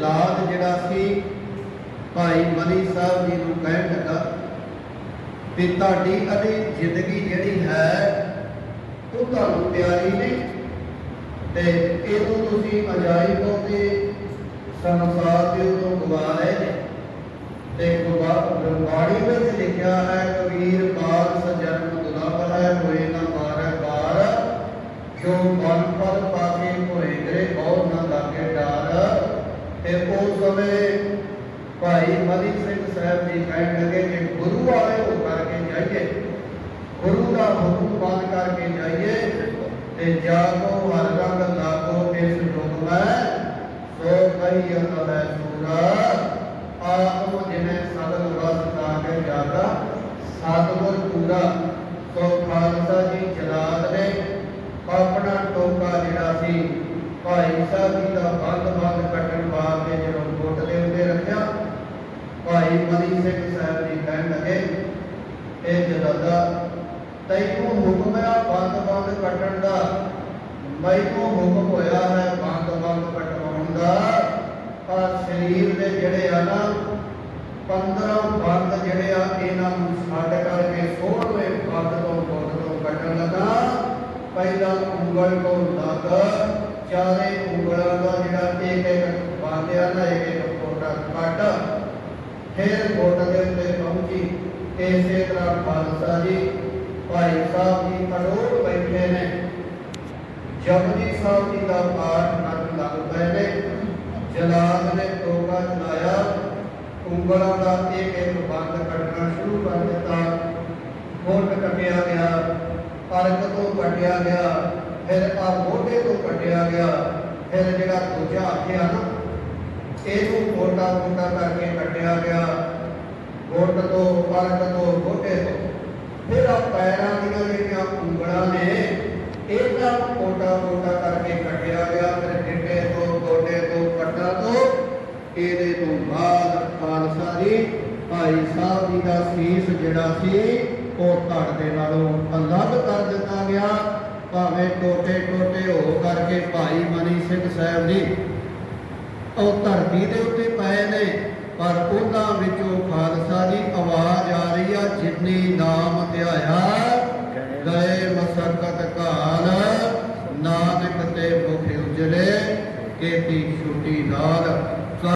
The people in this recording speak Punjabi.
ਜਲਾਦ ਜਿਹੜਾ ਸੀ, ਭਾਈ ਮਨੀ ਸਾਹਿਬ ਜੀ ਨੂੰ ਕਹਿਣ ਲੱਗਾ ਵੀ ਤੁਹਾਡੀ ਅਦੀ ਜ਼ਿੰਦਗੀ ਜਿਹੜੀ ਹੈ, ਉਹ ਤੁਹਾਨੂੰ ਪਿਆਰੀ ਨਹੀਂ। ਤੇ ਇਹਨੂੰ ਤੁਸੀਂ ਅਜਾਇਬ ਤੋਂ ਤੇ ਸੰਸਾਰ ਦੇ ਉਦੋਂ ਗਵਾ ਰਹੇ ਨੇ। ਤੇ ਗੁਰਬਾਣੀ ਵਿੱਚ ਲਿਖਿਆ ਹੈ, ਕਬੀਰ ਬਾਲ ਸਜਨ ਦੁਲਾਬ ਹੈ ਹੋਏ ਨਾ ਮਾਰੇ ਬਾਰ ਜੋ ਮਨ ਪਰ ਪਾਕੇ ਹੋਏ ਗਰੇ ਬਹੁਤ ਨਾ ਲਾਗੇ ਡਾਰ ਤੇ ਉਸ ਸਮੇਂ ਭਾਈ ਮਨੀ ਸਿੰਘ ਸਾਹਿਬ ਜੀ ਕਹਿਣ ਲੱਗੇ ਕਿ ਗੁਰੂ ਵਾਲੇ ਹੋ ਕਰਕੇ ਜਾਈਏ ਗੁਰੂ ਦਾ ਹੁਕਮ ਮੰਨ ਕਰਕੇ ਜਾਈਏ ਤੇ ਜਾਗੋ ਹਰ ਰੰਗ ਲਾਗੋ ਇਸ ਯੁਗ ਮੈਂ ਸੋ ਕਹੀ ਅਤੈ ਸੂਰਾ ਆਤਮ ਜਿਨੇ ਸਗਲ ਵਸ ਕੇ ਜਾਗਾ ਸਤਿਗੁਰ ਪੂਰਾ ਸੋ ਖਾਲਸਾ ਜੀ ਜਲਾਦ ਨੇ ਆਪਣਾ ਟੋਕਾ ਜਿਹੜਾ ਸੀ ਭਾਈ ਸਾਹਿਬ ਜੀ ਦਾ ਬੰਦ ਬੰਦ ਕੱਟਣ ਵਾਸਤੇ ਜਦੋਂ ਗੁੱਟ ਦੇ ਉੱਤੇ ਰੱਖਿਆ ਭਾਈ ਮਨੀ ਸਿੰਘ ਸਾਹਿਬ ਜੀ ਕਹਿਣ ਲੱਗੇ, ਇਹ ਜਲਾਦਾ ਤੈਨੂੰ ਹੁਕਮ ਹੈ ਬੰਦ ਬੰਦ ਕੱਟਣ ਦਾ। ਮੈਨੂੰ ਹੁਕਮ ਹੋਇਆ ਹੈ ਬੰਦ ਬੰਦ ਕਟਵਾਉਣ ਦਾ। ਪਰ ਸਰੀਰ ਦੇ ਜਿਹੜੇ ਆ ਨਾ 15 ਬੰਦ ਜਿਹੜੇ ਆ, ਇਹਨਾਂ ਨੂੰ ਛੱਡ ਕਰਕੇ 16ਵੇਂ ਬੰਦ ਤੋਂ ਗੁੱਟ ਤੋਂ ਕੱਟਣ ਲੱਗਾ। ਪਹਿਲਾ ਉਂਗਲ ਤੋਂ ਲੱਗ ਚਾਰੇ ਉਂਗਲਾਂ ਦਾ ਜਿਹੜਾ ਇੱਕ ਇੱਕ ਬੰਦਿਆ ਨਾ ਇੱਕ ਇੱਕ ਕੋਟਾ ਕੱਟ। ਫਿਰ ਗੁੱਟ ਦੇ ਉੱਤੇ ਪਹੁੰਚੀ ਇਸੇ ਤਰ੍ਹਾਂ ਖਾਲਸਾ ਜੀ, ਭਾਈ ਸਾਹਿਬ ਜੀ ਅਡੋਲ ਬੈਠੇ ਨੇ। ਜਪਜੀ ਸਾਹਿਬ ਜੀ ਦਾ ਪਾਠ ਕਰਨ ਲੱਗ ਪਏ ਨੇ। ਜਲਾਦ ਨੇ ਟੋਕਾ ਚਲਾਇਆ। ਉਂਗਲਾਂ ਦਾ ਇੱਕ ਇੱਕ ਬੰਦ ਕੱਟਣਾ ਸ਼ੁਰੂ ਕਰ ਦਿੱਤਾ। ਗੁੱਟ ਕੱਟਿਆ ਗਿਆ, ਅਰਕ ਤੋਂ ਕੱਟਿਆ ਗਿਆ, ਫਿਰ ਆ ਮੋਢੇ ਤੋਂ ਕੱਟਿਆ ਗਿਆ। ਫਿਰ ਜਿਹੜਾ ਦੂਜਾ ਹੱਥ ਆ ਨਾ ਇਹਨੂੰ ਮੋਟਾ ਮੋਟਾ ਕਰਕੇ ਕੱਟਿਆ ਗਿਆ। ਗੁੱਟ ਤੋਂ ਅਰਕ ਤੋਂ ਮੋਢੇ ਤੋਂ। ਫਿਰ ਆ ਪੈਰਾਂ ਦੀਆਂ ਜਿਹੜੀਆਂ ਉਂਗਲਾਂ ਨੇ ਇਹਨਾਂ ਨੂੰ ਮੋਟਾ ਕਰਕੇ ਕੱਟਿਆ ਗਿਆ। ਫਿਰ ਡਿੱਡੇ ਤੋਂ, ਗੋਡੇ ਤੋਂ ਕੱਟਾ ਤੋਂ। ਇਹਦੇ ਤੋਂ ਬਾਅਦ ਖਾਲਸਾ ਜੀ, ਭਾਈ ਸਾਹਿਬ ਜੀ ਦਾ ਸੀਸ ਜਿਹੜਾ ਸੀ, ਉਹ ਧੜ ਦੇ ਨਾਲੋਂ ਅਲੱਗ ਕਰ ਦਿੱਤਾ ਗਿਆ। ਭਾਵੇਂ ਟੋਟੇ ਟੋਟੇ ਹੋ ਕਰਕੇ ਭਾਈ ਮਨੀ ਸਿੰਘ ਸਾਹਿਬ ਜੀ ਉਹ ਧਰਤੀ ਦੇ ਉੱਤੇ ਪਏ ਨੇ, ਪਰ ਉਹਨਾਂ ਵਿੱਚੋਂ ਖਾਲਸਾ ਦੀ ਆਵਾਜ਼ ਆ ਰਹੀ ਆ ਜਿਤਨੀ ਨਾਮ ਧਿਆਇਆ, ਗਏ ਮਸਕਤ ਕਾਲ, ਨਾਨਕ ਤੇ ਮੁਖ ਉਜਲੇ, ਕੀਤੀ ਛੁੱਟੀ ਨਾਲ।